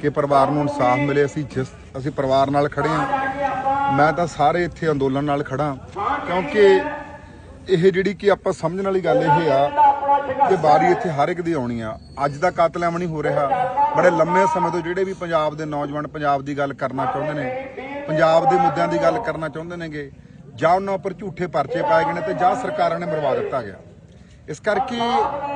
ਕਿ ਪਰਿਵਾਰ ਨੂੰ ਇਨਸਾਫ ਮਿਲੇ, ਅਸੀਂ ਜਿਸ, ਅਸੀਂ ਪਰਿਵਾਰ ਨਾਲ ਖੜੇ ਹਾਂ। ਮੈਂ ਤਾਂ ਸਾਰੇ ਇੱਥੇ ਅੰਦੋਲਨ ਨਾਲ ਖੜਾ ਕਿਉਂਕਿ ਇਹ ਜਿਹੜੀ ਕਿ ਆਪਾਂ ਸਮਝਣ ਵਾਲੀ ਗੱਲ ਇਹ ਆ ਕਿ ਵਾਰੀ ਇੱਥੇ ਹਰ ਇੱਕ ਦੀ ਆਉਣੀ ਆ। ਅੱਜ ਦਾ ਕਾਤਲਾਮ ਨਹੀਂ ਹੋ ਰਿਹਾ। ਬੜੇ ਲੰਮੇ ਸਮੇਂ ਤੋਂ ਜਿਹੜੇ ਵੀ ਪੰਜਾਬ ਦੇ ਨੌਜਵਾਨ ਪੰਜਾਬ ਦੀ ਗੱਲ ਕਰਨਾ ਚਾਹੁੰਦੇ ਨੇ, ਪੰਜਾਬ ਦੇ ਮੁੱਦਿਆਂ ਦੀ ਗੱਲ ਕਰਨਾ ਚਾਹੁੰਦੇ ਨੇਗੇ, ਜਾਂ ਉਹਨਾਂ ਉੱਪਰ ਝੂਠੇ ਪਰਚੇ ਪਾਏ ਗਏ ਨੇ ਤੇ ਜਾਂ ਸਰਕਾਰਾਂ ਨੇ ਮਰਵਾ ਦਿੱਤਾ ਗਿਆ। ਇਸ ਕਰਕੇ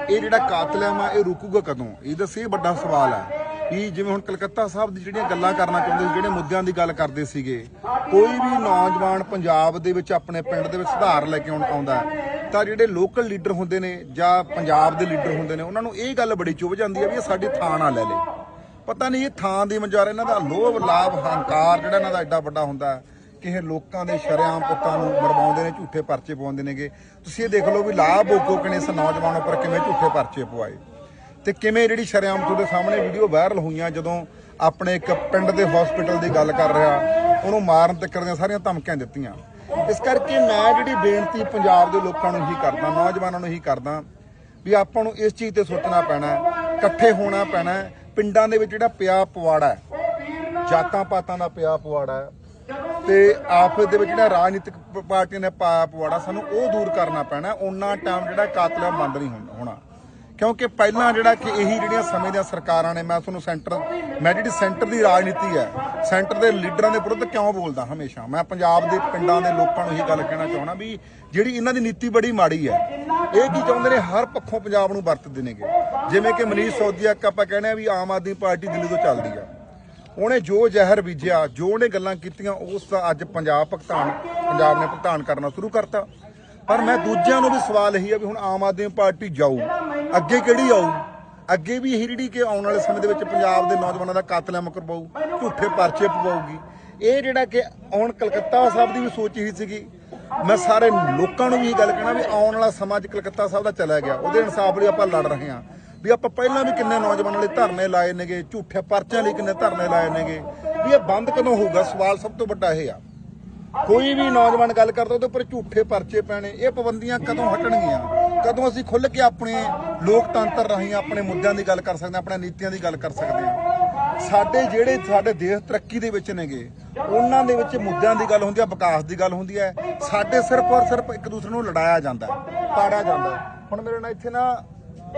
ਇਹ ਜਿਹੜਾ ਕਾਤਲਾਮ ਆ ਇਹ ਰੁਕੂਗਾ ਕਦੋਂ? ਇਹਦਾ ਸੇ ਵੱਡਾ ਸਵਾਲ ਹੈ ਵੀ ਜਿਵੇਂ ਹੁਣ ਕਲਕੱਤਾ ਸਾਹਿਬ ਦੀ ਜਿਹੜੀਆਂ ਗੱਲਾਂ ਕਰਨਾ ਚਾਹੁੰਦੇ ਸੀ, ਜਿਹੜੇ ਮੁੱਦਿਆਂ ਦੀ ਗੱਲ ਕਰਦੇ ਸੀਗੇ, ਕੋਈ ਵੀ ਨੌਜਵਾਨ ਪੰਜਾਬ ਦੇ ਵਿੱਚ ਆਪਣੇ ਪਿੰਡ ਦੇ ਵਿੱਚ ਸੁਧਾਰ ਲੈ ਕੇ ਆਉਣ- ਆਉਂਦਾ ਤਾਂ ਜਿਹੜੇ ਲੋਕਲ ਲੀਡਰ ਹੁੰਦੇ ਨੇ ਜਾਂ ਪੰਜਾਬ ਦੇ ਲੀਡਰ ਹੁੰਦੇ ਨੇ, ਉਹਨਾਂ ਨੂੰ ਇਹ ਗੱਲ ਬੜੀ ਚੁਭ ਜਾਂਦੀ ਹੈ ਵੀ ਇਹ ਸਾਡੀ ਥਾਂ ਨਾ ਲੈ ਲੇ। ਪਤਾ ਨਹੀਂ ਇਹ ਥਾਂ ਦੀ ਮਨਜ਼ਾਰ ਇਹਨਾਂ ਦਾ ਲੋਭ, ਲਾਭ, ਹੰਕਾਰ ਜਿਹੜਾ ਇਹਨਾਂ ਦਾ ਐਡਾ ਵੱਡਾ ਹੁੰਦਾ ਕਿ ਇਹ ਲੋਕਾਂ ਦੇ ਸ਼ਰਿਆਮ ਪੁੱਤਾਂ ਨੂੰ ਮਰਵਾਉਂਦੇ ਨੇ, ਝੂਠੇ ਪਰਚੇ ਪਵਾਉਂਦੇ ਨੇਗੇ। ਤੁਸੀਂ ਇਹ ਦੇਖ ਲਓ ਵੀ ਲਾਭ ਭੋਗੋ ਕਿਨੇ ਇਸ ਨੌਜਵਾਨ ਉੱਪਰ ਕਿਵੇਂ ਝੂਠੇ ਪਰਚੇ ਪਵਾਏ। ਤੇ ਕਿਵੇਂ ਜਿਹੜੀ ਸ਼ਰਿਆਮ ਤੁਹਾਡੇ ਸਾਹਮਣੇ ਵੀਡੀਓ ਵਾਇਰਲ ਹੋਈਆਂ, ਜਦੋਂ ਆਪਣੇ ਇੱਕ ਪਿੰਡ ਦੇ ਹਸਪੀਟਲ ਦੀ ਗੱਲ ਕਰ ਰਿਹਾ, ਉਹਨੂੰ ਮਾਰਨ ਤੱਕ ਦੀਆਂ ਸਾਰੀਆਂ ਧਮਕੀਆਂ ਦਿੱਤੀਆਂ। ਇਸ ਕਰਕੇ ਮੈਂ ਜਿਹੜੀ ਬੇਨਤੀ ਪੰਜਾਬ ਦੇ ਲੋਕਾਂ ਨੂੰ ਹੀ ਕਰਦਾ, ਨੌਜਵਾਨਾਂ ਨੂੰ ਹੀ ਕਰਦਾ, ਵੀ ਆਪਾਂ ਨੂੰ ਇਸ ਚੀਜ਼ ਤੇ ਸੋਚਣਾ ਪੈਣਾ ਇਕੱਠੇ ਹੋਣਾ ਪੈਣਾ ਪਿੰਡਾਂ ਦੇ ਵਿੱਚ ਜਿਹੜਾ ਪਿਆ ਪਵਾੜਾ ਜਾਤਾਂ ਪਾਤਾਂ ਦਾ ਪਿਆ ਪਵਾੜਾ ਹੈ, ਤੇ ਆਪਸ ਦੇ ਵਿੱਚ ਜਿਹੜਾ ਰਾਜਨੀਤਿਕ ਪਾਰਟੀਆਂ ਨੇ ਪਾਇਆ ਪਵਾੜਾ, ਸਾਨੂੰ ਉਹ ਦੂਰ ਕਰਨਾ ਪੈਣਾ ਉਹਨਾਂ ਟਾਈਮ ਜਿਹੜਾ ਕਾਤਲਾ ਬੰਦ ਨਹੀਂ ਹੋਣਾ- ਹੋਣਾ। ਕਿਉਂਕਿ ਪਹਿਲਾਂ ਜਿਹੜਾ ਕਿ ਇਹੀ ਜਿਹੜੀਆਂ ਸਮੇਂ ਦੀਆਂ ਸਰਕਾਰਾਂ ਨੇ, ਮੈਂ ਤੁਹਾਨੂੰ ਸੈਂਟਰ ਮੈਂ ਜਿਹੜੀ ਸੈਂਟਰ ਦੀ ਰਾਜਨੀਤੀ ਹੈ, ਸੈਂਟਰ ਦੇ ਲੀਡਰਾਂ ਦੇ ਵਿਰੁੱਧ ਕਿਉਂ ਬੋਲਦਾ ਹਮੇਸ਼ਾ? ਮੈਂ ਪੰਜਾਬ ਦੇ ਪਿੰਡਾਂ ਦੇ ਲੋਕਾਂ ਨੂੰ ਇਹ ਗੱਲ ਕਹਿਣਾ ਚਾਹਣਾ ਵੀ ਜਿਹੜੀ ਇਹਨਾਂ ਦੀ ਨੀਤੀ ਬੜੀ ਮਾੜੀ ਹੈ, ਇਹ ਕੀ ਚਾਹੁੰਦੇ ਨੇ? ਹਰ ਪੱਖੋਂ ਪੰਜਾਬ ਨੂੰ ਵਰਤਦੇ ਨੇਗੇ ਜਿਵੇਂ ਕਿ ਮਨੀਸ਼ ਸੌਦੀਆ ਆਪਾਂ ਕਹਿੰਦੇ ਆ ਵੀ ਆਮ ਆਦਮੀ ਪਾਰਟੀ ਦਿੱਲੀ ਤੋਂ ਚੱਲਦੀ ਆ। ਉਹਨੇ ਜੋ ਜ਼ਹਿਰ ਬੀਜਿਆ, ਜੋ ਉਹਨੇ ਗੱਲਾਂ ਕੀਤੀਆਂ, ਉਸ ਦਾ ਅੱਜ ਪੰਜਾਬ ਭੁਗਤਾਨ ਪੰਜਾਬ ਨੇ ਭੁਗਤਾਨ ਕਰਨਾ ਸ਼ੁਰੂ ਕਰਤਾ। ਪਰ ਮੈਂ ਦੂਜਿਆਂ ਨੂੰ ਵੀ ਸਵਾਲ ਇਹੀ ਆ ਵੀ ਹੁਣ ਆਮ ਆਦਮੀ ਪਾਰਟੀ ਜਾਊ। ਅੱਗੇ ਕਿਹੜੀ ਆਊ? ਅੱਗੇ ਵੀ ਇਹੀ ਜਿਹੜੀ ਕਿ ਆਉਣ ਵਾਲੇ ਸਮੇਂ ਦੇ ਵਿੱਚ ਪੰਜਾਬ ਦੇ ਨੌਜਵਾਨਾਂ ਦਾ ਕਾਤਲਾਮ ਕਰਵਾਊ ਝੂਠੇ ਪਰਚੇ ਪਵਾਊਗੀ। ਇਹ ਜਿਹੜਾ ਕਿ ਆਉਣ ਕਲਕੱਤਾ ਸਾਹਿਬ ਦੀ ਵੀ ਸੋਚ ਹੀ ਸੀਗੀ। ਮੈਂ ਸਾਰੇ ਲੋਕਾਂ ਨੂੰ ਵੀ ਇਹ ਗੱਲ ਕਹਿਣਾ ਵੀ ਆਉਣ ਵਾਲਾ ਸਮਾਂ ਅੱਜ ਕਲਕੱਤਾ ਸਾਹਿਬ ਦਾ ਚਲਾ ਗਿਆ। ਉਹਦੇ ਇਨਸਾਫ ਲਈ ਆਪਾਂ ਲੜ ਰਹੇ ਹਾਂ। ਵੀ ਆਪਾਂ ਪਹਿਲਾਂ ਵੀ ਕਿੰਨੇ ਨੌਜਵਾਨਾਂ ਲਈ ਧਰਨੇ ਲਾਏ ਨੇਗੇ, ਝੂਠੇ ਪਰਚਿਆਂ ਲਈ ਕਿੰਨੇ ਧਰਨੇ ਲਾਏ ਨੇਗੇ। ਵੀ ਇਹ ਬੰਦ ਕਦੋਂ ਹੋਊਗਾ? ਸਵਾਲ ਸਭ ਤੋਂ ਵੱਡਾ ਇਹ ਆ। ਕੋਈ ਵੀ ਨੌਜਵਾਨ ਗੱਲ ਕਰਦਾ ਉਹਦੇ ਉੱਪਰ ਝੂਠੇ ਪਰਚੇ ਪੈਣੇ, ਇਹ ਪਾਬੰਦੀਆਂ ਕਦੋਂ ਹਟਣਗੀਆਂ? ਕਦੋਂ ਅਸੀਂ ਖੁੱਲ੍ਹ ਕੇ ਆਪਣੇ ਲੋਕਤੰਤਰ ਰਾਹੀਂ ਆਪਣੇ ਮੁੱਦਿਆਂ ਦੀ ਗੱਲ ਕਰ ਸਕਦੇ ਹਾਂ ਆਪਣੇ ਨੀਤੀਆਂ ਦੀ ਗੱਲ ਕਰ ਸਕਦੇ ਹਾਂ। ਸਾਡੇ ਜਿਹੜੇ ਸਾਡੇ ਦੇਸ਼ ਤਰੱਕੀ ਦੇ ਵਿੱਚ ਨੇਗੇ, ਉਹਨਾਂ ਦੇ ਵਿੱਚ ਮੁੱਦਿਆਂ ਦੀ ਗੱਲ ਹੁੰਦੀ ਹੈ, ਵਿਕਾਸ ਦੀ ਗੱਲ ਹੁੰਦੀ ਹੈ। ਸਾਡੇ ਸਿਰਫ ਔਰ ਸਿਰਫ ਇੱਕ ਦੂਸਰੇ ਨੂੰ ਲੜਾਇਆ ਜਾਂਦਾ ਹੈ, ਤਾੜਿਆ ਜਾਂਦਾ ਹੁਣ ਮੇਰੇ ਨਾਲ ਇੱਥੇ ਨਾ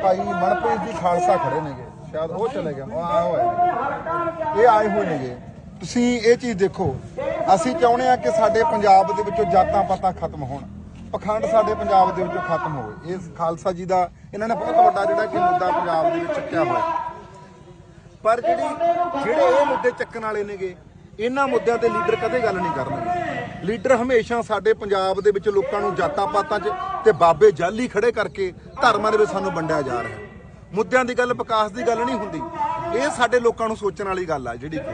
ਭਾਈ ਮਨਪ੍ਰੀਤ ਜੀ ਖਾਲਸਾ ਖੜੇ ਨੇਗੇ। ਸ਼ਾਇਦ ਉਹ ਚਲੇ ਗਏ, ਉਹ ਆਏ ਇਹ ਆਏ ਹੋਏ ਨੇਗੇ। ਤੁਸੀਂ ਇਹ ਚੀਜ਼ ਦੇਖੋ, ਅਸੀਂ ਚਾਹੁੰਦੇ ਆ ਕਿ ਸਾਡੇ ਪੰਜਾਬ ਦੇ ਵਿੱਚੋਂ ਜਾਤਾਂ ਪਾਤਾਂ ਖਤਮ ਹੋਣ। ਪਖੰਡ ਸਾਡੇ ਪੰਜਾਬ ਦੇ ਵਿੱਚੋਂ ਖਤਮ ਹੋਵੇ। ਇਹ ਖਾਲਸਾ ਜੀ ਦਾ, ਇਹਨਾਂ ਨੇ ਬਹੁਤ ਵੱਡਾ ਜਿਹੜਾ ਕਿ ਮੁੱਦਾ ਪੰਜਾਬ ਦੇ ਵਿੱਚ ਚੱਕਿਆ ਹੋਇਆ। ਪਰ ਜਿਹੜੀ, ਜਿਹੜੇ ਇਹ ਮੁੱਦੇ ਚੱਕਣ ਵਾਲੇ ਨੇਗੇ, ਇਹਨਾਂ ਮੁੱਦਿਆਂ ਤੇ ਲੀਡਰ ਕਦੇ ਗੱਲ ਨਹੀਂ ਕਰਨਗੇ। ਲੀਡਰ ਹਮੇਸ਼ਾ ਸਾਡੇ ਪੰਜਾਬ ਦੇ ਵਿੱਚ ਲੋਕਾਂ ਨੂੰ ਜਾਤਾਂ ਪਾਤਾਂ 'ਚ ਤੇ ਬਾਬੇ ਜਾਲੀ ਖੜੇ ਕਰਕੇ ਧਰਮਾਂ ਦੇ ਵਿੱਚ ਸਾਨੂੰ ਵੰਡਿਆ ਜਾ ਰਿਹਾ ਹੈ। ਮੁੱਦਿਆਂ ਦੀ ਗੱਲ, ਵਿਕਾਸ ਦੀ ਗੱਲ ਨਹੀਂ ਹੁੰਦੀ। ਇਹ ਸਾਡੇ ਲੋਕਾਂ ਨੂੰ ਸੋਚਣ ਵਾਲੀ ਗੱਲ ਆ ਜਿਹੜੀ ਕਿ।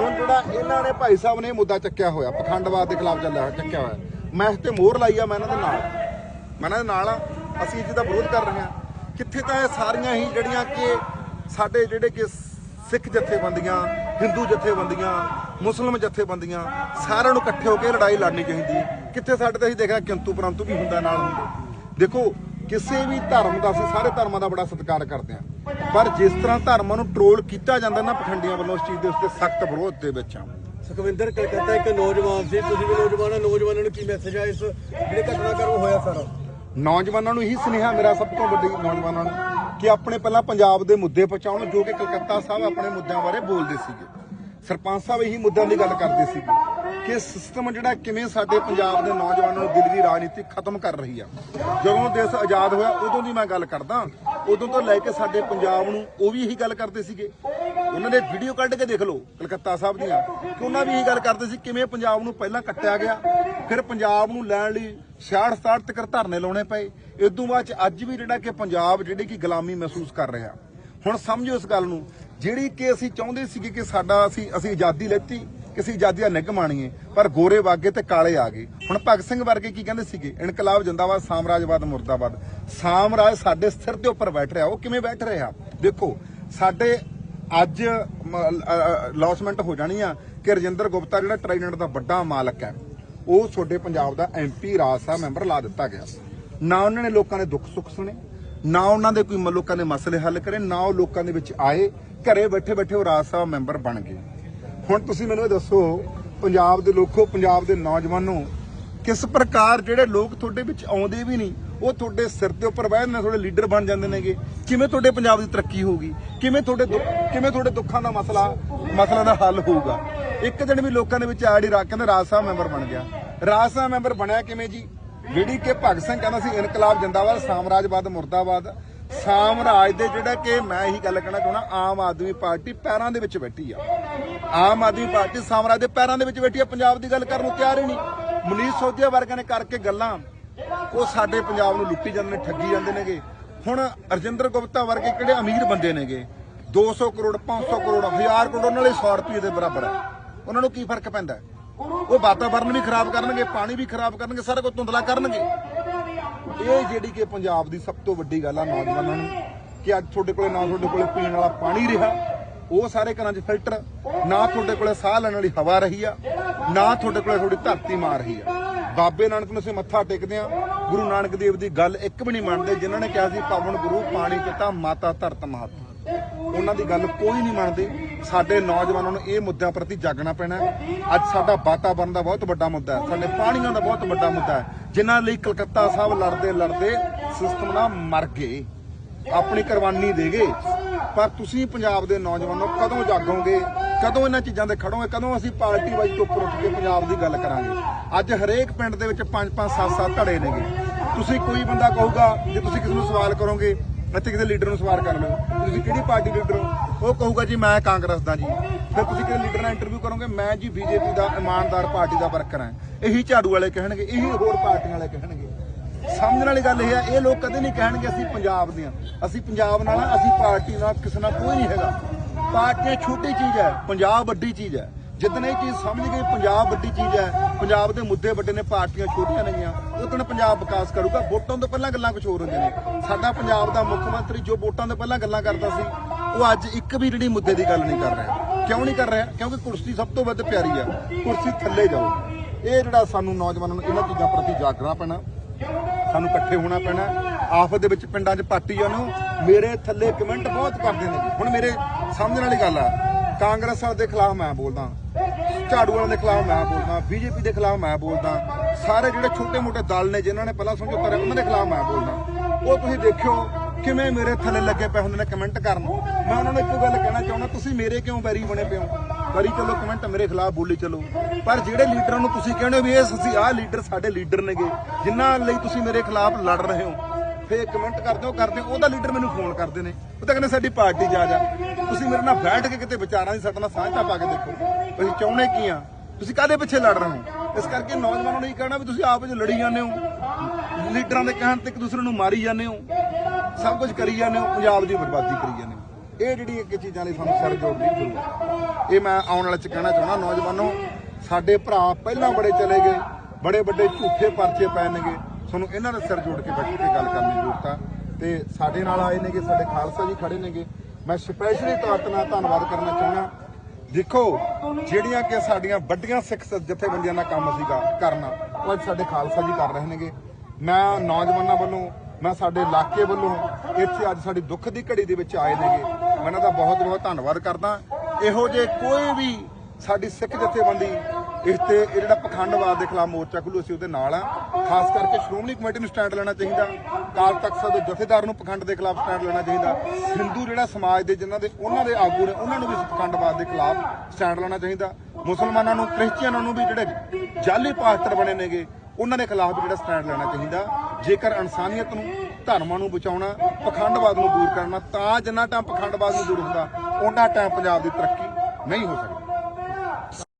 ਹੁਣ ਜਿਹੜਾ ਇਹਨਾਂ ਨੇ ਭਾਈ ਸਾਹਿਬ ਨੇ ਇਹ ਮੁੱਦਾ ਚੱਕਿਆ ਹੋਇਆ, ਪਖੰਡਵਾਦ ਦੇ ਖਿਲਾਫ ਚੱਲਿਆ ਚੱਕਿਆ ਹੋਇਆ। ਮੈਂ ਇਸ ਤੇ ਮੋਹਰ ਲਾਈ ਆ, ਮੈਂ ਇਹਨਾਂ ਦੇ ਨਾਲ। ਮੈਂ ਇਹਨਾਂ ਦੇ ਨਾਲ ਆ। ਅਸੀਂ ਇਸ ਦਾ ਵਿਰੋਧ ਕਰ ਰਹੇ ਹਾਂ ਕਿੱਥੇ ਤਾਂ ਇਹ ਸਾਰੀਆਂ ਹੀ ਜਿਹੜੀਆਂ ਕਿ ਸਾਡੇ ਜਿਹੜੇ ਕਿ ਸਿੱਖ ਜਥੇਬੰਦੀਆਂ, ਹਿੰਦੂ ਜਥੇਬੰਦੀਆਂ ਮੁਸਲਮਾਨ ਜਥੇਬੰਦੀਆਂ, ਸਾਰਿਆਂ ਨੂੰ ਇਕੱਠੇ ਹੋ ਕੇ ਲੜਾਈ ਲੜਨੀ ਚਾਹੀਦੀ। ਕਿੱਥੇ ਸਾਡੇ ਤੇ ਅਸੀਂ ਦੇਖਿਆ ਕਿੰਤੂ ਪਰੰਤੂ ਵੀ ਹੁੰਦਾ ਨਾਲ ਹੁੰਦੇ। ਦੇਖੋ, ਕਿਸੇ ਵੀ ਧਰਮ ਦਾ ਅਸੀਂ ਸਾਰੇ ਧਰਮਾਂ ਦਾ ਬੜਾ ਸਤਿਕਾਰ ਕਰਦੇ ਹਾਂ ਪਰ ਜਿਸ ਤਰ੍ਹਾਂ ਧਰਮਾਂ ਨੂੰ ਟਰੋਲ ਕੀਤਾ ਜਾਂਦਾ ਨਾ ਪਖੰਡੀਆਂ ਵੱਲੋਂ ਇਸ ਚੀਜ਼ ਦੇ ਉੱਤੇ ਸਖਤ ਵਿਰੋਧ ਦੇ ਵਿੱਚ ਆ। ਸੁਖਵਿੰਦਰ, ਕਲਕੱਤਾ ਇੱਕ ਨੌਜਵਾਨ ਸੀ। ਤੁਸੀਂ ਵੀ ਨੌਜਵਾਨ, ਨੌਜਵਾਨਾਂ ਨੂੰ ਕੀ ਮੈਸੇਜ ਆ ਇਸ ਜਿਹੜੇ ਘਟਨਾਕ੍ਰਮ ਹੋਇਆ ਸਾਰਾ? ਨੌਜਵਾਨਾਂ ਨੂੰ ਇਹੀ ਸੁਨੇਹਾ ਮੇਰਾ ਸਭ ਤੋਂ ਵੱਡੀ ਨੌਜਵਾਨਾਂ ਨੂੰ ਕਿ ਆਪਣੇ ਪਹਿਲਾਂ ਪੰਜਾਬ ਦੇ ਮੁੱਦੇ ਪਹੁੰਚਾਉਣ, ਜੋ ਕਿ ਕਲਕੱਤਾ ਸਾਹਿਬ ਆਪਣੇ ਮੁੱਦਿਆਂ ਬਾਰੇ ਬੋਲਦੇ ਸੀਗੇ। ਸਰਪੰਚ ਸਾਹਿਬ ਇਹੀ ਮੁੱਦਿਆਂ ਦੀ ਗੱਲ ਕਰਦੇ ਸੀਗੇ ਕਿ ਸਿਸਟਮ ਜਿਹੜਾ ਕਿਵੇਂ ਸਾਡੇ ਪੰਜਾਬ ਦੇ ਨੌਜਵਾਨਾਂ ਨੂੰ ਦਿਲ ਦੀ ਰਾਜਨੀਤੀ ਖਤਮ ਕਰ ਰਹੀ ਆ। ਜਦੋਂ ਦੇਸ਼ ਆਜ਼ਾਦ ਹੋਇਆ, ਉਦੋਂ ਦੀ ਮੈਂ ਗੱਲ ਕਰਦਾ। ਉਦੋਂ ਤੋਂ ਲੈ ਕੇ ਸਾਡੇ ਪੰਜਾਬ ਨੂੰ ਉਹ ਵੀ ਇਹੀ ਗੱਲ ਕਰਦੇ ਸੀਗੇ ਉਹਨਾਂ ਦੇ ਵੀਡੀਓ ਕੱਢ ਕੇ ਦੇਖ ਲਓ ਕਲਕੱਤਾ ਸਾਹਿਬ ਦੀਆਂ, ਕਿ ਉਹਨਾਂ ਵੀ ਇਹ ਗੱਲ ਕਰਦੇ ਸੀ, ਕਿਵੇਂ ਪੰਜਾਬ ਨੂੰ ਪਹਿਲਾਂ ਕੱਟਿਆ ਗਿਆ, ਫਿਰ ਪੰਜਾਬ ਨੂੰ ਲੈਣ ਲਈ 66 67 ਤੱਕ ਧਰਨੇ ਲਾਉਣੇ ਪਏ ਇਦੋਂ ਬਾਅਦ ਅੱਜ ਵੀ ਜਿਹੜਾ ਕਿ ਪੰਜਾਬ ਜਿਹੜੀ ਕਿ ਗੁਲਾਮੀ ਮਹਿਸੂਸ ਕਰ ਰਿਹਾ। ਹੁਣ ਸਮਝੋ ਇਸ ਗੱਲ ਨੂੰ, ਜਿਹੜੀ ਕਿ ਅਸੀਂ ਚਾਹੁੰਦੇ ਸੀਗੇ ਕਿ ਸਾਡਾ ਅਸੀਂ ਅਸੀਂ ਆਜ਼ਾਦੀ ਲੈਤੀ, ਕਿ ਅਸੀਂ ਆਜ਼ਾਦੀ ਦਾ ਨਿੱਘ ਮਾਣੀਏ, ਪਰ ਗੋਰੇ ਵਾਗੇ ਤੇ ਕਾਲੇ ਆ ਗਏ। ਹੁਣ ਭਗਤ ਸਿੰਘ ਵਰਗੇ ਕੀ ਕਹਿੰਦੇ ਸੀਗੇ? ਇਨਕਲਾਬ ਜਿੰਦਾਬਾਦ, ਸਾਮਰਾਜਵਾਦ ਮੁਰਦਾਬਾਦ। ਸਾਮਰਾਜ ਸਾਡੇ ਸਿਰ ਦੇ ਉੱਪਰ ਬੈਠ ਰਿਹਾ, ਉਹ ਕਿਵੇਂ ਬੈਠ ਰਿਹਾ? ਦੇਖੋ, ਸਾਡੇ ਅੱਜ ਲੌਸਮੈਂਟ ਹੋ ਜਾਣੀ ਆ ਕਿ ਰਜਿੰਦਰ ਗੁਪਤਾ ਜਿਹੜਾ ਟ੍ਰਾਈਡੈਂਟ ਦਾ ਵੱਡਾ ਮਾਲਕ ਹੈ, ਉਹ ਤੁਹਾਡੇ ਪੰਜਾਬ ਦਾ ਐਮਪੀ ਰਾਜ ਸਾਹਿਬ ਮੈਂਬਰ ਲਾ ਦਿੱਤਾ ਗਿਆ। ਨਾ ਉਹਨਾਂ ਨੇ ਲੋਕਾਂ ਦੇ ਦੁੱਖ ਸੁੱਖ ਸੁਣੇ, ਨਾ ਉਹਨਾਂ ਦੇ ਕੋਈ ਲੋਕਾਂ ਦੇ ਮਸਲੇ ਹੱਲ ਕਰੇ, ਨਾ ਉਹ ਲੋਕਾਂ ਦੇ ਵਿੱਚ ਆਏ, ਘਰੇ ਬੈਠੇ ਬੈਠੇ ਉਹ ਰਾਜ ਸਭਾ ਮੈਂਬਰ ਬਣ ਗਏ। ਹੁਣ ਤੁਸੀਂ ਮੈਨੂੰ ਇਹ ਦੱਸੋ, ਪੰਜਾਬ ਦੇ ਲੋਕੋ, ਪੰਜਾਬ ਦੇ ਨੌਜਵਾਨੋ, ਕਿਸ ਪ੍ਰਕਾਰ ਜਿਹੜੇ ਲੋਕ ਤੁਹਾਡੇ ਵਿੱਚ ਆਉਂਦੇ ਵੀ ਨਹੀਂ ਉਹ ਤੁਹਾਡੇ ਸਿਰ ਦੇ ਉੱਪਰ ਬਹਿ ਜਾਂਦੇ ਨੇ, ਤੁਹਾਡੇ ਲੀਡਰ ਬਣ ਜਾਂਦੇ ਨੇਗੇ। ਕਿਵੇਂ ਤੁਹਾਡੇ ਪੰਜਾਬ ਦੀ ਤਰੱਕੀ ਹੋਊਗੀ? ਕਿਵੇਂ ਤੁਹਾਡੇ ਦੁੱਖ- ਕਿਵੇਂ ਤੁਹਾਡੇ ਦੁੱਖਾਂ ਦਾ ਮਸਲਾ ਮਸਲਾ ਦਾ ਹੱਲ ਹੋਊਗਾ? ਇੱਕ ਦਿਨ ਵੀ ਲੋਕਾਂ ਦੇ ਵਿੱਚ ਆੜੀ ਰੱਖ ਕਹਿੰਦੇ ਰਾਜ ਸਾਹਿਬ ਮੈਂਬਰ ਬਣ ਗਿਆ। ਰਾਜ ਸਾਹਿਬ ਮੈਂਬਰ ਬਣਿਆ ਕਿਵੇਂ ਜੀ? ਜਿਹੜੀ ਕਿ ਭਗਤ ਸਿੰਘ ਕਹਿੰਦਾ ਸੀ, ਇਨਕਲਾਬ ਜਿੰਦਾਬਾਦ, ਸਾਮਰਾਜਵਾਦ ਮੁਰਦਾਬਾਦ। ਸਾਮਰਾਜ ਦੇ ਜਿਹੜਾ ਕਿ ਮੈਂ ਇਹੀ ਗੱਲ ਕਹਿਣਾ ਚਾਹੁੰਦਾ, ਆਮ ਆਦਮੀ ਪਾਰਟੀ ਪੈਰਾਂ ਦੇ ਵਿੱਚ ਬੈਠੀ ਆ। ਆਮ ਆਦਮੀ ਪਾਰਟੀ ਸਾਮਰਾਜ ਦੇ ਪੈਰਾਂ ਦੇ ਵਿੱਚ ਬੈਠੀ ਆ, ਪੰਜਾਬ ਦੀ ਗੱਲ ਕਰਨ ਨੂੰ ਤਿਆਰ ਹੀ ਨਹੀਂ। ਮਨੀਸ਼ ਸੋਧਿਆ ਵਰਗਾਂ ਨੇ ਕਰਕੇ ਗੱਲਾਂ। ਉਹ ਸਾਡੇ ਪੰਜਾਬ ਨੂੰ ਲੁੱਟੀ ਜਾਂਦੇ ਨੇ, ਠੱਗੀ ਜਾਂਦੇ ਨੇਗੇ। ਹੁਣ ਅਰਜਿੰਦਰ ਗੁਪਤਾ ਵਰਗੇ ਕਿਹੜੇ ਅਮੀਰ ਬੰਦੇ ਨੇਗੇ? 200 ਕਰੋੜ 500 ਕਰੋੜ 1000 ਕਰੋੜ ਉਹਨਾਂ ਲਈ 100 ਰੁਪਏ ਦੇ ਬਰਾਬਰ ਹੈ। ਉਹਨਾਂ ਨੂੰ ਕੀ ਫ਼ਰਕ ਪੈਂਦਾ ਉਹ ਵਾਤਾਵਰਨ ਵੀ ਖਰਾਬ ਕਰਨਗੇ, ਪਾਣੀ ਵੀ ਖਰਾਬ ਕਰਨਗੇ, ਸਾਰਾ ਕੁਝ ਧੁੰਦਲਾ ਕਰਨਗੇ। ਇਹ ਜਿਹੜੀ ਕਿ ਪੰਜਾਬ ਦੀ ਸਭ ਤੋਂ ਵੱਡੀ ਗੱਲ ਆ ਨੌਜਵਾਨਾਂ ਨੂੰ, ਕਿ ਅੱਜ ਤੁਹਾਡੇ ਕੋਲੇ ਨਾ ਤੁਹਾਡੇ ਕੋਲੇ ਪੀਣ ਵਾਲਾ ਪਾਣੀ ਰਿਹਾ, ਉਹ ਸਾਰੇ ਘਰਾਂ 'ਚ ਫਿਲਟਰ, ਨਾ ਤੁਹਾਡੇ ਕੋਲੇ ਸਾਹ ਲੈਣ ਵਾਲੀ ਹਵਾ ਰਹੀ ਆ, ਨਾ ਤੁਹਾਡੇ ਕੋਲੇ ਤੁਹਾਡੀ ਧਰਤੀ ਮਾਰ ਰਹੀ ਆ। ਬਾਬੇ ਨਾਨਕ ਨੂੰ ਅਸੀਂ ਮੱਥਾ ਟੇਕਦੇ ਆ ਗੁਰੂ ਨਾਨਕ ਦੇਵ ਦੀ ਗੱਲ ਇੱਕ ਵੀ ਨਹੀਂ ਮੰਨਦੇ, ਜਿਨ੍ਹਾਂ ਨੇ ਕਿਹਾ ਸੀ, ਪਵਨ ਗੁਰੂ, ਪਾਣੀ ਪਿਤਾ ਮਾਤਾ ਧਰਤ ਮਾਤ ਉਹਨਾਂ ਦੀ ਗੱਲ ਕੋਈ ਨਹੀਂ ਮੰਨਦੇ। ਸਾਡੇ ਨੌਜਵਾਨਾਂ ਨੂੰ ਇਹ ਮੁੱਦਿਆਂ ਪ੍ਰਤੀ ਜਾਗਣਾ ਪੈਣਾ ਅੱਜ ਸਾਡਾ ਵਾਤਾਵਰਣ ਦਾ ਬਹੁਤ ਵੱਡਾ ਮੁੱਦਾ ਹੈ। ਸਾਡੇ ਪਾਣੀਆਂ ਦਾ ਬਹੁਤ ਵੱਡਾ ਮੁੱਦਾ ਹੈ। ਜਿਨ੍ਹਾਂ ਲਈ ਕਲਕੱਤਾ ਸਾਹਿਬ ਲੜਦੇ ਲੜਦੇ ਸਿਸਟਮ ਨਾਲ ਮਰ ਗਏ। ਆਪਣੀ ਕੁਰਬਾਨੀ ਦੇ ਗਏ। ਪਰ ਤੁਸੀਂ ਪੰਜਾਬ ਦੇ ਨੌਜਵਾਨੋ, ਕਦੋਂ ਜਾਗੋਗੇ? ਕਦੋਂ ਇਹਨਾਂ ਚੀਜ਼ਾਂ ਦੇ ਖੜੋਗੇ? ਕਦੋਂ ਅਸੀਂ ਪਾਰਟੀ ਵਾਈਜ਼ ਤੋਂ ਉੱਪਰ ਉੱਠ ਕੇ ਪੰਜਾਬ ਦੀ ਗੱਲ ਕਰਾਂਗੇ? ਅੱਜ ਹਰੇਕ ਪਿੰਡ ਦੇ ਵਿੱਚ 5-5 7-7 ਧੜੇ ਨੇਗੇ। ਤੁਸੀਂ ਕੋਈ ਬੰਦਾ ਕਹੂਗਾ ਜੇ ਤੁਸੀਂ ਕਿਸੇ ਨੂੰ ਸਵਾਲ ਕਰੋਗੇ, ਇੱਥੇ ਕਿਸੇ ਲੀਡਰ ਨੂੰ ਸਵਾਲ ਕਰ ਲਓ ਤੁਸੀਂ ਕਿਹੜੀ ਪਾਰਟੀ ਲੀਡਰ ਹੋ? ਉਹ ਕਹੂਗਾ ਜੀ, ਮੈਂ ਕਾਂਗਰਸ ਦਾ ਜੀ। ਫਿਰ ਤੁਸੀਂ ਕਿਸੇ ਲੀਡਰ ਨਾਲ ਇੰਟਰਵਿਊ ਕਰੋਗੇ, ਮੈਂ ਜੀ ਬੀਜੇਪੀ ਦਾ ਇਮਾਨਦਾਰ ਪਾਰਟੀ ਦਾ ਵਰਕਰ ਹਾਂ। ਇਹੀ ਝਾੜੂ ਵਾਲੇ ਕਹਿਣਗੇ, ਇਹੀ ਹੋਰ ਪਾਰਟੀਆਂ ਵਾਲੇ ਕਹਿਣਗੇ। ਸਮਝਣ ਵਾਲੀ ਗੱਲ ਇਹ ਹੈ, ਇਹ ਲੋਕ ਕਦੇ ਨਹੀਂ ਕਹਿਣਗੇ ਅਸੀਂ ਪੰਜਾਬ ਦੇ ਹਾਂ ਅਸੀਂ ਪੰਜਾਬ ਨਾਲ ਅਸੀਂ ਪਾਰਟੀ ਨਾਲ ਕਿਸੇ ਨਾਲ ਕੋਈ ਨਹੀਂ ਹੈਗਾ। ਪਾਰਟੀਆਂ ਛੋਟੀ ਚੀਜ਼ ਹੈ, ਪੰਜਾਬ ਵੱਡੀ ਚੀਜ਼ ਹੈ। ਜਿੱਦਣ ਇਹ ਚੀਜ਼ ਸਮਝ ਗਏ ਪੰਜਾਬ ਵੱਡੀ ਚੀਜ਼ ਹੈ, ਪੰਜਾਬ ਦੇ ਮੁੱਦੇ ਵੱਡੇ ਨੇ, ਪਾਰਟੀਆਂ ਛੋਟੀਆਂ ਨਹੀਂਆਂ ਉਦੋਂ ਪੰਜਾਬ ਵਿਕਾਸ ਕਰੂਗਾ। ਵੋਟਾਂ ਤੋਂ ਪਹਿਲਾਂ ਗੱਲਾਂ ਕੁਝ ਹੋਰ ਹੁੰਦੀਆਂ ਨੇ। ਸਾਡਾ ਪੰਜਾਬ ਦਾ ਮੁੱਖ ਮੰਤਰੀ ਜੋ ਵੋਟਾਂ ਤੋਂ ਪਹਿਲਾਂ ਗੱਲਾਂ ਕਰਦਾ ਸੀ, ਉਹ ਅੱਜ ਇੱਕ ਵੀ ਜਿਹੜੀ ਮੁੱਦੇ ਦੀ ਗੱਲ ਨਹੀਂ ਕਰ ਰਿਹਾ। ਕਿਉਂ ਨਹੀਂ ਕਰ ਰਿਹਾ? ਕਿਉਂਕਿ ਕੁਰਸੀ ਸਭ ਤੋਂ ਵੱਧ ਪਿਆਰੀ ਆ ਕੁਰਸੀ ਥੱਲੇ ਜਾਓ। ਇਹ ਜਿਹੜਾ ਸਾਨੂੰ ਨੌਜਵਾਨਾਂ ਨੂੰ ਇਹਨਾਂ ਚੀਜ਼ਾਂ ਪ੍ਰਤੀ ਜਾਗਣਾ ਪੈਣਾ, ਸਾਨੂੰ ਇਕੱਠੇ ਹੋਣਾ ਪੈਣਾ। ਆਫਤ ਦੇ ਵਿੱਚ ਪਿੰਡਾਂ 'ਚ ਪਾਰਟੀ ਨੂੰ ਮੇਰੇ ਥੱਲੇ ਕਮੈਂਟ ਬਹੁਤ ਕਰਦੇ ਨੇ। ਜੀ ਹੁਣ ਮੇਰੇ ਸਮਝਣ ਵਾਲੀ ਗੱਲ ਆ ਕਾਂਗਰਸ ਦੇ ਖਿਲਾਫ ਮੈਂ ਬੋਲਦਾ। ਝਾੜੂ ਵਾਲਿਆਂ ਦੇ ਖਿਲਾਫ ਮੈਂ ਬੋਲਦਾ। ਬੀਜੇਪੀ ਦੇ ਖਿਲਾਫ ਮੈਂ ਬੋਲਦਾ। ਸਾਰੇ ਜਿਹੜੇ ਛੋਟੇ-ਮੋਟੇ ਦਲ ਨੇ, ਜਿਨ੍ਹਾਂ ਨੇ ਪਹਿਲਾਂ ਸਮਝੌਤਾ ਕਰਿਆ ਉਹਨਾਂ ਦੇ ਖਿਲਾਫ ਮੈਂ ਬੋਲਦਾ। ਉਹ ਤੁਸੀਂ ਦੇਖਿਓ ਕਿਵੇਂ ਮੇਰੇ ਥੱਲੇ ਲੱਗੇ ਪਏ ਹੁੰਦੇ ਨੇ ਕਮੈਂਟ ਕਰਨ। ਮੈਂ ਉਹਨਾਂ ਨੂੰ ਇੱਕ ਗੱਲ ਕਹਿਣਾ ਚਾਹੁੰਦਾ, ਤੁਸੀਂ ਮੇਰੇ ਕਿਉਂ ਬੈਰੀ ਬਣੇ ਪਿਓ ਹੋ? ਕਰੀ ਚਲੋ ਕਮੈਂਟ ਮੇਰੇ ਖਿਲਾਫ ਬੋਲੀ ਚਲੋ। ਪਰ ਜਿਹੜੇ ਲੀਡਰਾਂ ਨੂੰ ਤੁਸੀਂ ਕਹਿੰਦੇ ਹੋ ਵੀ ਇਹ ਅਸੀਂ ਆਹ ਲੀਡਰ ਸਾਡੇ ਲੀਡਰ ਨੇਗੇ, ਜਿਨ੍ਹਾਂ ਲਈ ਤੁਸੀਂ ਮੇਰੇ ਖਿਲਾਫ ਲੜ ਰਹੇ ਹੋ ਫੇਰ ਕਮੈਂਟ ਕਰਦੇ ਹੋ ਕਰਦੇ ਹੋ ਉਹਦਾ ਲੀਡਰ ਮੈਨੂੰ ਫੋਨ ਕਰਦੇ ਨੇ। ਉਹ ਤਾਂ ਕਹਿੰਦੇ ਸਾਡੀ ਪਾਰਟੀ ਜਾ ਜਾ। ਤੁਸੀਂ ਮੇਰੇ ਨਾਲ ਬੈਠ ਕੇ ਕਿਤੇ ਵਿਚਾਰਾਂ ਦੀ ਸਾਡੇ ਨਾਲ ਸਾਂਝਾ ਪਾ ਕੇ ਦੇਖੋ। ਤੁਸੀਂ ਚਾਹੁੰਦੇ ਕੀ ਆ? ਤੁਸੀਂ ਕਾਦੇ ਪਿੱਛੇ ਲੜ ਰਹੇ ਹੋ? ਇਸ ਕਰਕੇ ਨੌਜਵਾਨਾਂ ਨੂੰ ਇਹ ਕਹਿਣਾ ਵੀ ਤੁਸੀਂ ਆਪਸ ਵਿੱਚ ਲੜੀ ਜਾਂਦੇ ਹੋ। ਲੀਡਰਾਂ ਦੇ ਕਹਿਣ ਤੇ ਇੱਕ ਦੂਸਰੇ ਨੂੰ ਮਾਰੀ ਜਾਂਦੇ ਹੋ। ਸਭ ਕੁਝ ਕਰੀ ਜਾਂਦੇ ਹੋ, ਪੰਜਾਬ ਦੀ ਬਰਬਾਦੀ ਕਰੀ ਜਾਂਦੇ ਹੋ। ਇਹ ਜਿਹੜੀ ਇੱਕ ਚੀਜ਼ਾਂ ਲਈ ਸਾਨੂੰ ਸਿਰ ਜੋੜਨੀ ਜ਼ਰੂਰ ਇਹ ਮੈਂ ਆਉਣ ਵਾਲੇ ਚ ਕਹਿਣਾ ਚਾਹੁੰਦਾ, ਨੌਜਵਾਨੋ, ਸਾਡੇ ਭਰਾ ਪਹਿਲਾਂ ਬੜੇ ਚਲੇ ਗਏ, ਬੜੇ ਵੱਡੇ ਝੂਠੇ ਪਰਚੇ ਪੈਣਗੇ। ਤੁਹਾਨੂੰ ਇਹਨਾਂ ਦੇ ਸਿਰ ਜੋੜ ਕੇ ਬੈਠ ਕੇ ਗੱਲ ਕਰਨ ਦੀ ਜ਼ਰੂਰਤ ਆ। ਤੇ ਸਾਡੇ ਨਾਲ ਆਏ ਨੇਗੇ, ਸਾਡੇ ਖਾਲਸਾ ਜੀ ਖੜੇ ਨੇਗੇ। ਮੈਂ ਸਪੈਸ਼ਲੀ ਤੌਰ ਤੇ ਨਾਲ ਧੰਨਵਾਦ ਕਰਨਾ ਚਾਹੁੰਦਾ। ਦੇਖੋ, ਜਿਹੜੀਆਂ ਕਿ ਸਾਡੀਆਂ ਵੱਡੀਆਂ ਸਿੱਖ ਜਥੇਬੰਦੀਆਂ ਦਾ ਕੰਮ ਸੀਗਾ ਕਰਨਾ ਉਹ ਅੱਜ ਸਾਡੇ ਖਾਲਸਾ ਜੀ ਕਰ ਰਹੇ ਨੇਗੇ। ਮੈਂ ਨੌਜਵਾਨਾਂ ਵੱਲੋਂ, ਮੈਂ ਸਾਡੇ ਇਲਾਕੇ ਵੱਲੋਂ ਇੱਥੇ ਅੱਜ ਸਾਡੀ ਦੁੱਖ ਦੀ ਘੜੀ ਦੇ ਵਿੱਚ ਆਏ ਨੇਗੇ। ਮੈਂ ਇਹਨਾਂ ਦਾ ਬਹੁਤ ਬਹੁਤ ਧੰਨਵਾਦ ਕਰਦਾ। ਇਹੋ ਜੇ ਕੋਈ ਵੀ ਸਾਡੀ ਸਿੱਖ ਜਥੇਬੰਦੀ ਇਸ ਤੇ ਇਹ ਜਿਹੜਾ ਪਖੰਡਵਾਦ ਦੇ ਖਿਲਾਫ ਮੋਰਚਾ ਖੁੱਲੂ, ਅਸੀਂ ਉਹਦੇ ਨਾਲ ਆ। ਖਾਸ ਕਰਕੇ ਸ਼੍ਰੋਮਣੀ ਕਮੇਟੀ ਨੂੰ ਸਟੈਂਡ ਲੈਣਾ ਚਾਹੀਦਾ। ਕਾਲ ਤਖਤ ਦੇ ਜਥੇਦਾਰ ਨੂੰ ਪਖੰਡ ਦੇ ਖਿਲਾਫ ਸਟੈਂਡ ਲੈਣਾ ਚਾਹੀਦਾ। ਹਿੰਦੂ ਜਿਹੜਾ ਸਮਾਜ ਦੇ ਜਿਨ੍ਹਾਂ ਦੇ, ਉਹਨਾਂ ਦੇ ਆਗੂ ਨੇ, ਉਹਨਾਂ ਨੂੰ ਵੀ ਇਸ ਪਖੰਡਵਾਦ ਦੇ ਖਿਲਾਫ ਸਟੈਂਡ ਲੈਣਾ ਚਾਹੀਦਾ। ਮੁਸਲਮਾਨਾਂ ਨੂੰ, ਕ੍ਰਿਸਚੀਅਨਾਂ ਨੂੰ ਵੀ ਜਿਹੜੇ ਜਾਲੀ ਪਾਸਟਰ ਬਣੇ ਨੇਗੇ, ਉਹਨਾਂ ਦੇ ਖਿਲਾਫ ਵੀ ਜਿਹੜਾ ਸਟੈਂਡ ਲੈਣਾ ਚਾਹੀਦਾ। ਜੇਕਰ ਇਨਸਾਨੀਅਤ ਨੂੰ, ਧਰਮਾਂ ਨੂੰ ਬਚਾਉਣਾ, ਪਖੰਡਵਾਦ ਨੂੰ ਦੂਰ ਕਰਨਾ, ਤਾਂ ਜਿੰਨਾ ਟਾਈਮ ਪਖੰਡਵਾਦ ਨੂੰ ਦੂਰ ਹੁੰਦਾ ਉਹਨਾਂ ਟਾਈਮ ਪੰਜਾਬ ਦੀ ਤਰੱਕੀ ਨਹੀਂ ਹੋ ਸਕਦੀ।